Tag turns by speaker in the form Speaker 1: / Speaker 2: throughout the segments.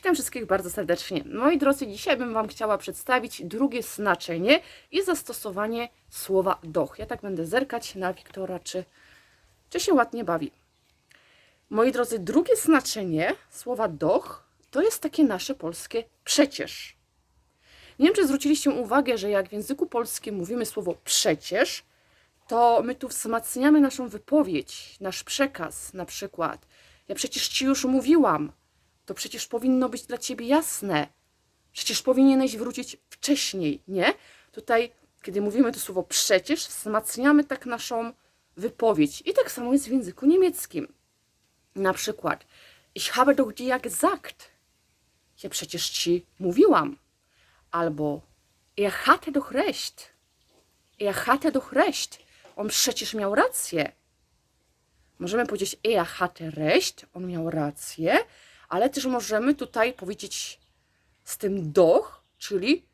Speaker 1: Witam wszystkich bardzo serdecznie. Moi drodzy, dzisiaj bym Wam chciała przedstawić drugie znaczenie i zastosowanie słowa doch. Ja tak będę zerkać na Wiktora, czy, czy się ładnie bawi. Moi drodzy, drugie znaczenie słowa doch to jest takie nasze polskie przecież. Nie wiem, czy zwróciliście uwagę, że jak w języku polskim mówimy słowo przecież, to my tu wzmacniamy naszą wypowiedź, nasz przekaz. Na przykład, ja przecież ci już mówiłam, to przecież powinno być dla ciebie jasne. Przecież powinieneś wrócić wcześniej, nie? Tutaj, kiedy mówimy to słowo przecież, wzmacniamy tak naszą wypowiedź. I tak samo jest w języku niemieckim. Na przykład, ich habe doch dir gesagt. Ja przecież ci mówiłam. Albo, er hatte doch recht. Er hatte doch recht. On przecież miał rację. Możemy powiedzieć, er hatte recht, on miał rację, ale też możemy tutaj powiedzieć z tym doch, czyli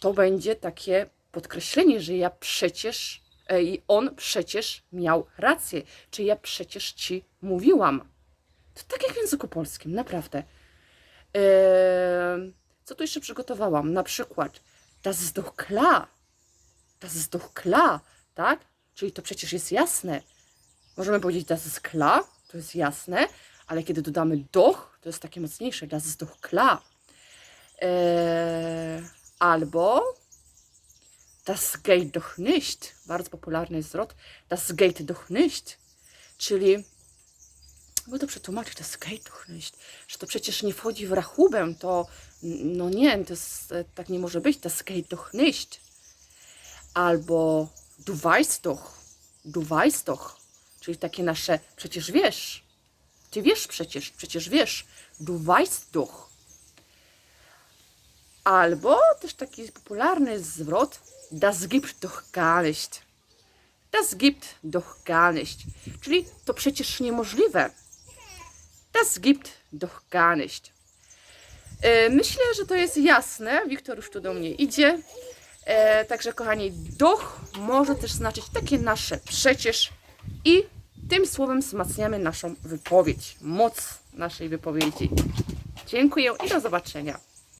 Speaker 1: to będzie takie podkreślenie, że ja przecież, e, i on przecież miał rację, czy ja przecież ci mówiłam. To tak jak w języku polskim, naprawdę. Eee, co tu jeszcze przygotowałam? Na przykład, das ist doch klar. Das ist doch klar, tak? Czyli to przecież jest jasne. Możemy powiedzieć das ist klar, to jest jasne, ale kiedy dodamy doch, to jest takie mocniejsze. Das ist doch klar. Eee, albo das geht doch nicht. Bardzo popularny zwrot. Das geht doch nicht. Czyli bo to przetłumaczyć, das geht doch nicht, że to przecież nie wchodzi w rachubę, to no nie, to jest, e, tak nie może być, das geht doch nicht. Albo du weißt doch, du weißt doch, czyli takie nasze przecież wiesz, ty wiesz przecież, przecież wiesz, du weißt doch. Albo też taki popularny zwrot, das gibt doch gar nicht. Das gibt doch gar nicht. Czyli to przecież niemożliwe. Das gibt doch gar nicht. E, Myślę, że to jest jasne. Wiktor już tu do mnie idzie. E, także, kochani, doch może też znaczyć takie nasze przecież i tym słowem wzmacniamy naszą wypowiedź, moc naszej wypowiedzi. Dziękuję i do zobaczenia.